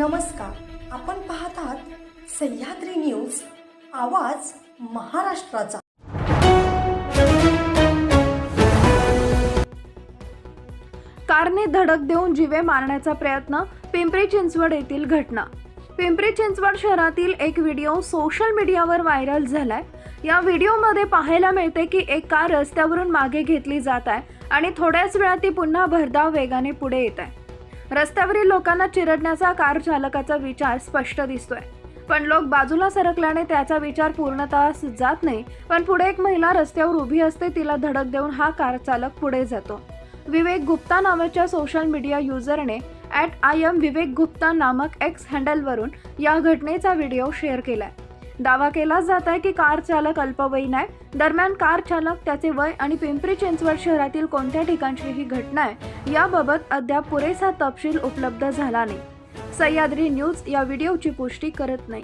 नमस्कार. आपण पाहत आहात सह्याद्री न्यूज आवाज महाराष्ट्राचा. कारने धडक देऊन जीवे मारण्याचा प्रयत्न पिंपरी चिंचवड येथील घटना. पिंपरी चिंचवड शहरातील एक व्हिडिओ सोशल मीडियावर व्हायरल झालाय. या व्हिडिओमध्ये पाहायला मिळते की एक कार रस्त्यावरून मागे घेतली जात आहे आणि थोड्याच वेळात ती पुन्हा भरधाव वेगाने पुढे येत आहे. रस्त्यावरील लोकांना चिरडण्याचा कार चालकाचा विचार स्पष्ट दिसतोय. पण लोक बाजूला सरकल्याने त्याचा विचार पूर्णतः जात नाही. पण पुढे एक महिला रस्त्यावर उभी असते तिला धडक देऊन हा कार चालक पुढे जातो. विवेक गुप्ता नावाच्या सोशल मीडिया युजरने at I M Vivek Gupta नामक एक्स हँडलवरून या घटनेचा व्हिडिओ शेअर केलाय. दावा केला जात आहे की कार चालक अल्पवयीन आहे. दरम्यान कार चालक त्याचे वय आणि पिंपरी चिंचवड शहरातील कोणत्या ठिकाणची ही घटना आहे याबाबत अद्याप पुरेसा तपशील उपलब्ध झाला नाही. सह्याद्री न्यूज या व्हिडिओची पुष्टी करत नाही.